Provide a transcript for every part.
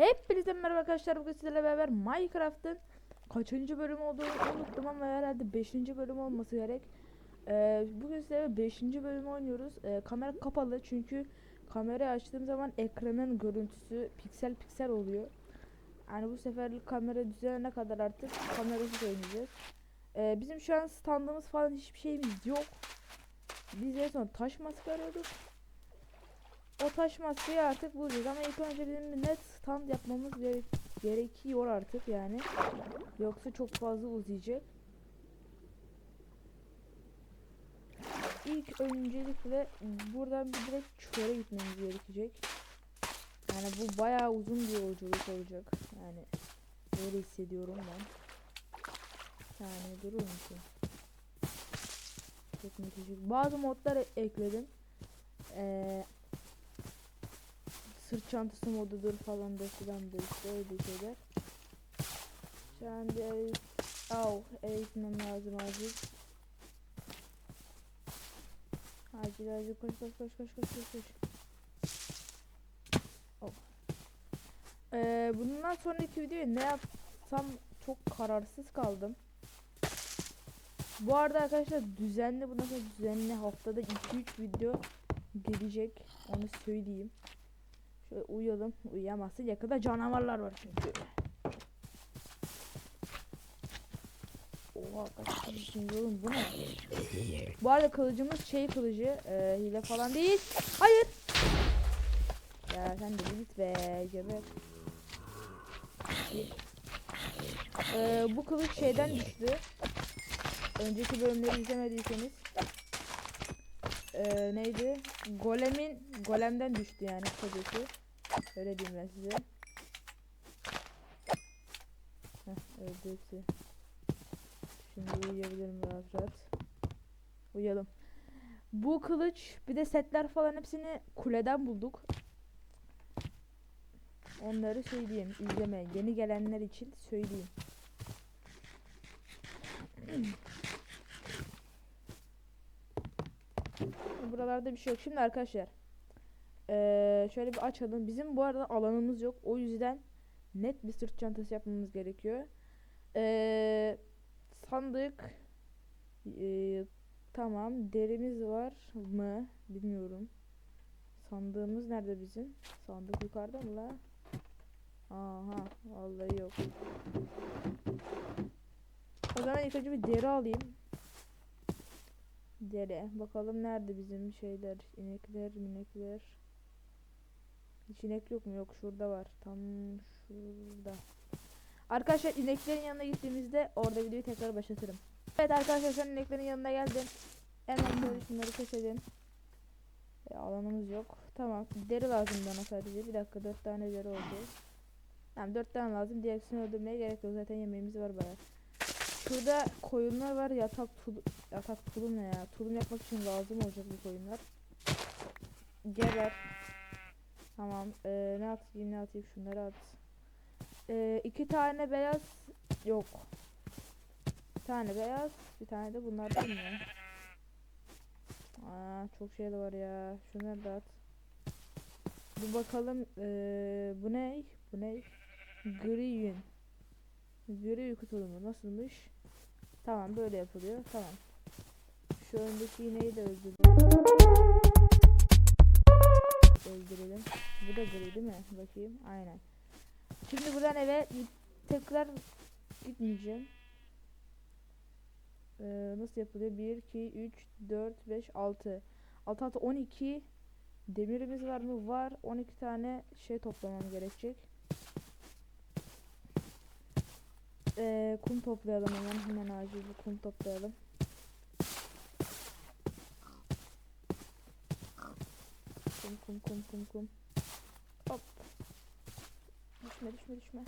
Hepinize merhaba arkadaşlar. Bugün sizlerle beraber Minecraft'ın kaçıncı bölüm olduğunu unuttum ama herhalde 5. bölüm olması gerek. Ee, bugün sizlerle 5. bölümü oynuyoruz. Ee, kamera kapalı çünkü kamerayı açtığım zaman ekranın görüntüsü piksel piksel oluyor. Yani bu seferlik kamera düzelene kadar artık kamerasız oynayacağız. Ee, bizim şu an standımız falan hiçbir şeyimiz yok. Biz en son taş maske arıyorduk. O taş maskeyi artık bulacağız ama ilk önce bizim bir net stand yapmamız gerek gerekiyor artık yani. Yoksa çok fazla uzayacak. İlk öncelikle buradan bir direkt çöle gitmemiz gerekecek. Yani bu bayağı uzun bir yolculuk olacak. Yani öyle hissediyorum ben. Yani durur musun? Çok müthiş. Bazı modlar ekledim. Ee, sırt çantası modudur falan da filan da işte öyle şeyler. Şu anda eve, au, eve lazım acil. Acil acil koş koş koş koş koş koş koş. Oh. Ee, bundan sonraki videoya ne yapsam çok kararsız kaldım. Bu arada arkadaşlar düzenli bundan sonra düzenli haftada 2-3 video gelecek. Onu söyleyeyim. Şöyle uyuyalım. Uyuyamazsın. Yakında canavarlar var çünkü. Oha kaç kılıçsın oğlum bu ne? Bu arada kılıcımız şey kılıcı. E, hile falan değil. Hayır. Ya sen de git be. Geber. E, bu kılıç şeyden düştü. Önceki bölümleri izlemediyseniz. E, neydi? Golemin golemden düştü yani kısacası. Öyle diyeyim ben size. Heh, öldü. Şimdi uyuyabilirim rahat rahat. Uyuyalım. Bu kılıç bir de setler falan hepsini kuleden bulduk. Onları söyleyeyim. izleme. Yeni gelenler için söyleyeyim. Buralarda bir şey yok. Şimdi arkadaşlar. Ee, şöyle bir açalım. Bizim bu arada alanımız yok. O yüzden net bir sırt çantası yapmamız gerekiyor. Ee, sandık. Ee, tamam. Derimiz var mı? Bilmiyorum. Sandığımız nerede bizim? Sandık yukarıda mı la? Aha. Vallahi yok. O zaman ilk önce bir deri alayım. Dere. Bakalım nerede bizim şeyler, inekler, minekler. Hiç inek yok mu? Yok şurada var. Tam şurada. Arkadaşlar ineklerin yanına gittiğimizde orada videoyu tekrar başlatırım. Evet arkadaşlar şu ineklerin yanına geldim. Hemen şöyle şunları keselim. E, alanımız yok. Tamam. Deri lazım bana sadece. Bir dakika dört tane deri oldu. Tamam dört tane lazım. Diğerisini öldürmeye gerek yok. Zaten yemeğimiz var bayağı. Şurada koyunlar var. Yatak tul yatak tulum ne ya? Tulum yapmak için lazım olacak bu koyunlar. Geber. Tamam. Ee, ne atayım ne atayım şunları at. Ee, iki tane beyaz yok. Bir tane beyaz, bir tane de bunlardan mı? Aa, çok şey de var ya. Şunları da at. Bir bakalım. Ee, bu ne? Bu ne? Gri yün. Gri uyku tulumu nasılmış? Tamam böyle yapılıyor. Tamam. Şu öndeki iğneyi de öldürelim. Öldürelim. Bu da gri değil mi? Bakayım. Aynen. Şimdi buradan eve tekrar gitmeyeceğim. Ee, nasıl yapılıyor? 1, 2, 3, 4, 5, 6. 6, 6, 12 demirimiz var mı? Var. 12 tane şey toplamam gerekecek. Ee, kum toplayalım hemen. Hemen acil bir kum toplayalım. Kum kum kum kum kum. Hop. Düşme düşme düşme.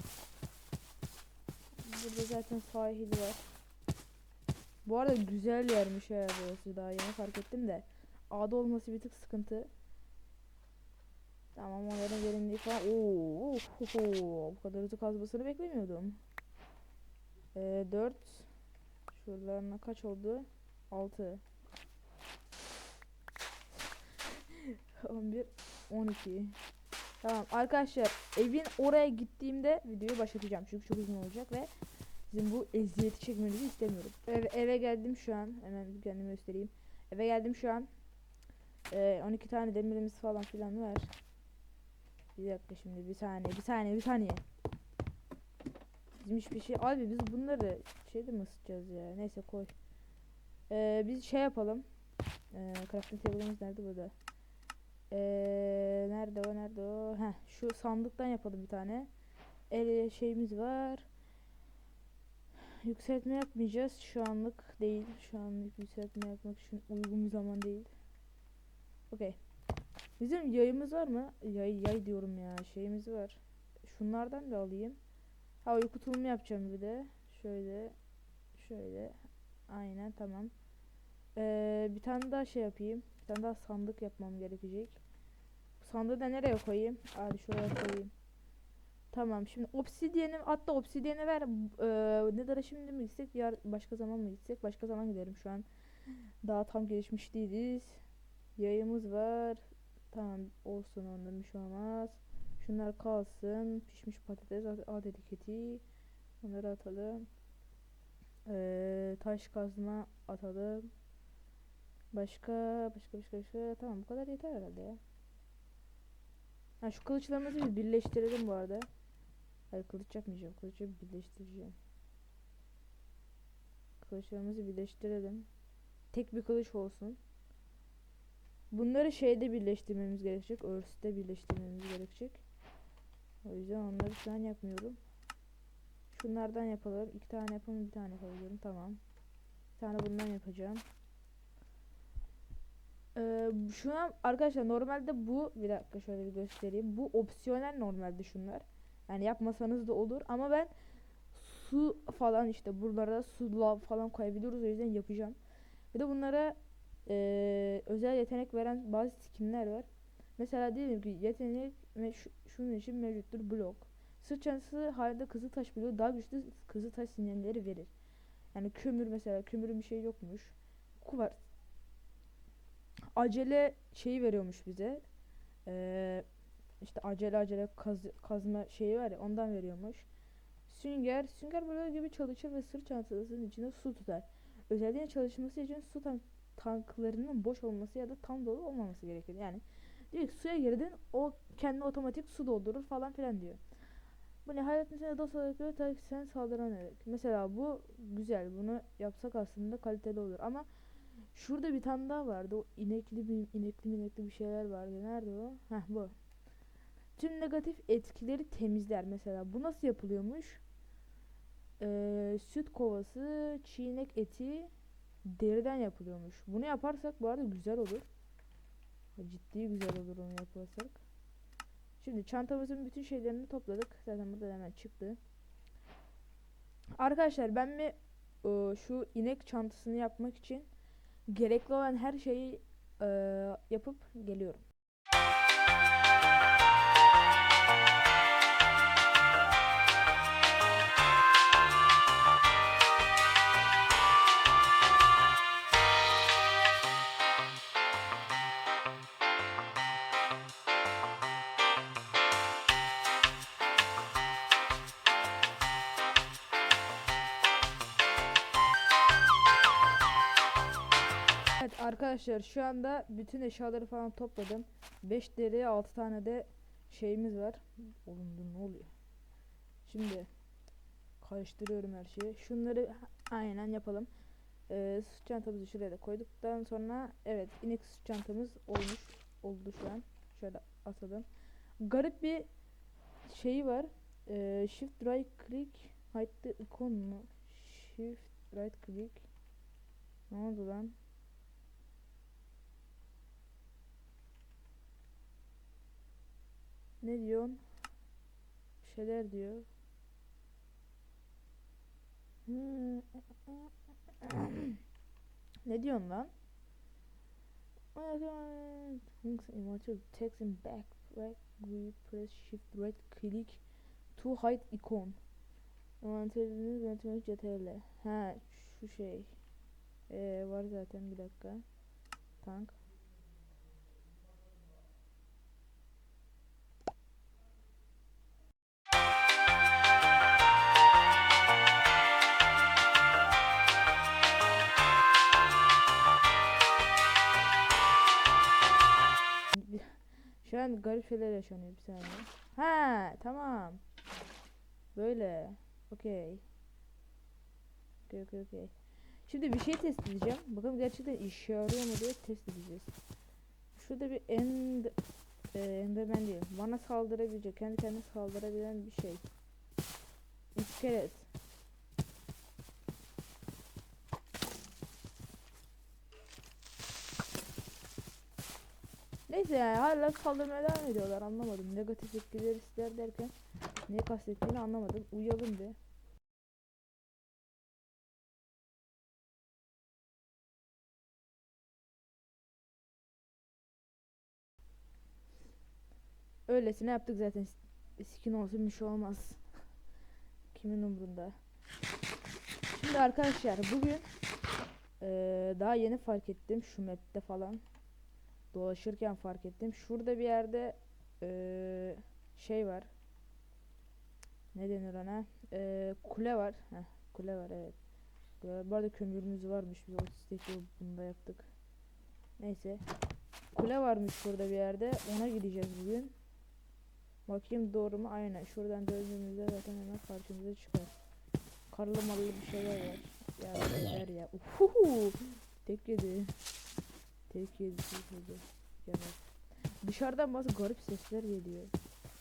Burada zaten sahil var. Bu arada güzel yermiş ya burası daha yeni fark ettim de. A'da olması bir tık sıkıntı. Tamam onların verimliği falan. Oo, oh, oh, bu kadar hızlı kazmasını beklemiyordum. Ee, 4 Şuralarına kaç oldu? 6 11 12 Tamam arkadaşlar evin oraya gittiğimde videoyu başlatacağım çünkü çok uzun olacak ve sizin bu eziyeti çekmenizi istemiyorum. Eve, eve geldim şu an hemen kendimi göstereyim. Eve geldim şu an. Ee, 12 tane demirimiz falan filan var. Bir dakika şimdi bir saniye bir saniye bir saniye. Bizim hiçbir şey abi biz bunları şeyde mi ısıtacağız ya neyse koy. Ee, biz şey yapalım. Ee, crafting table'ımız nerede burada? Ee, nerede o nerede o? Heh, şu sandıktan yapalım bir tane. El şeyimiz var. Yükseltme yapmayacağız şu anlık değil. Şu anlık yükseltme yapmak için uygun bir zaman değil. Okey. Bizim yayımız var mı? Yay yay diyorum ya. Şeyimiz var. Şunlardan da alayım. Ha uyku tulumu yapacağım bir de. Şöyle. Şöyle. Aynen tamam. Ee, bir tane daha şey yapayım. Bir tane daha sandık yapmam gerekecek. Sandığı da nereye koyayım? Hadi şuraya koyayım. Tamam şimdi obsidiyeni hatta obsidiyeni ver. Ee, ne dara şimdi mi gitsek yar başka zaman mı gitsek? Başka zaman giderim şu an. Daha tam gelişmiş değiliz. Yayımız var. Tamam olsun ondan bir şey olmaz. Şunlar kalsın. Pişmiş patates ad etiketi. Onları atalım. Ee, taş kazma atalım. Başka başka başka başka. Tamam bu kadar yeter herhalde ya. Ha şu kılıçlarımızı bir birleştirelim bu arada. Hayır kılıç yapmayacağım. Kılıcı birleştireceğim. Kılıçlarımızı birleştirelim. Tek bir kılıç olsun. Bunları şeyde birleştirmemiz gerekecek. Örste birleştirmemiz gerekecek. O yüzden onları şu an yapmıyorum. Şunlardan yapalım. İki tane yapalım, bir tane yapabilirim. Tamam. Bir tane bundan yapacağım. Ee, şu an arkadaşlar normalde bu bir dakika şöyle bir göstereyim. Bu opsiyonel normalde şunlar. Yani yapmasanız da olur ama ben su falan işte buralara su falan koyabiliyoruz o yüzden yapacağım. Bir de bunlara e, özel yetenek veren bazı skinler var. Mesela diyelim ki yetenek ve şu, şunun için mevcuttur blok. Sırt çantası halinde kızıl taş bloğu daha güçlü kızıl taş sinyalleri verir. Yani kömür mesela kömürün bir şey yokmuş. Kuvars acele şeyi veriyormuş bize. Ee, işte acele acele kaz, kazma şeyi var ya ondan veriyormuş. Sünger, sünger böyle gibi çalışır ve sırt çantasının içinde su tutar. Özelliğin çalışması için su tank tanklarının boş olması ya da tam dolu olmaması gerekir. Yani diyor ki suya girdin o kendi otomatik su doldurur falan filan diyor. Bu nihayet içinde dost olarak göre tabii ki sen saldıran demek. Mesela bu güzel. Bunu yapsak aslında kaliteli olur ama Şurada bir tane daha vardı. O inekli bir inekli inekli bir şeyler vardı. Nerede o? Heh bu. Tüm negatif etkileri temizler mesela. Bu nasıl yapılıyormuş? Ee, süt kovası, çiğnek eti deriden yapılıyormuş. Bunu yaparsak bu arada güzel olur. Ciddi güzel olur onu yaparsak. Şimdi çantamızın bütün şeylerini topladık. Zaten burada hemen çıktı. Arkadaşlar ben mi e, şu inek çantasını yapmak için gerekli olan her şeyi e, yapıp geliyorum. Arkadaşlar şu anda bütün eşyaları falan topladım. 5 deri 6 tane de şeyimiz var. Oğlum ne oluyor? Şimdi karıştırıyorum her şeyi. Şunları aynen yapalım. Ee, sırt çantamızı şuraya da koyduktan sonra evet inek sırt çantamız olmuş. Oldu şu an. Şöyle atalım. Garip bir şeyi var. Ee, shift right click hide the icon mu? Shift right click ne oldu lan? Ne diyorsun? Bir şeyler diyor. ne diyorsun lan? Immortal text in back right we press shift right click to hide icon. Envanteriniz yönetmek CTRL. Ha şu şey. Ee, var zaten bir dakika. Tank. Garip şeyler yaşanıyor bir saniye. Ha tamam. Böyle. Okey. Okey okey okey. Şimdi bir şey test edeceğim. Bakalım gerçekten işe yarıyor mu diye test edeceğiz. Şurada bir end e, enderman değil. Bana saldırabilecek, kendi kendine saldırabilen bir şey. İskelet. Neyse yani hala saldırmaya devam ediyorlar anlamadım. Negatif etkileri ister derken ne kastettiğini anlamadım. Uyuyalım bir. Öylesine yaptık zaten. Skin olsun bir şey olmaz. Kimin umurunda. Şimdi arkadaşlar bugün eee, daha yeni fark ettim şu map'te falan dolaşırken fark ettim. Şurada bir yerde eee, şey var. Ne denir ona? Eee, kule var. Heh, kule var evet. Kule var. Bu arada kömürümüz varmış. Biz o istekli bunda yaptık. Neyse. Kule varmış şurada bir yerde. Ona gideceğiz bugün. Bakayım doğru mu? Aynen. Şuradan döndüğümüzde zaten hemen karşımıza çıkar. Karlı marlı bir şeyler var. Ya ver ya. Uhuhu. Tek. Yedi. Gel bak. Dışarıdan bazı garip sesler geliyor.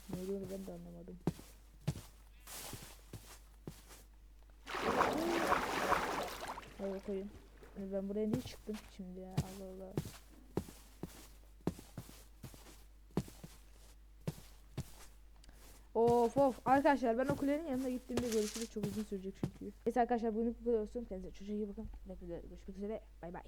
Ne oluyor ben de anlamadım. Hadi koyun. Ben buraya niye çıktım şimdi ya? Allah Allah. Of of arkadaşlar ben o kulenin yanına gittiğimde görüşürüz çok uzun sürecek çünkü. Neyse arkadaşlar bugünlük bu kadar olsun. Kendinize çok iyi bakın. Görüşmek üzere. Bay bay.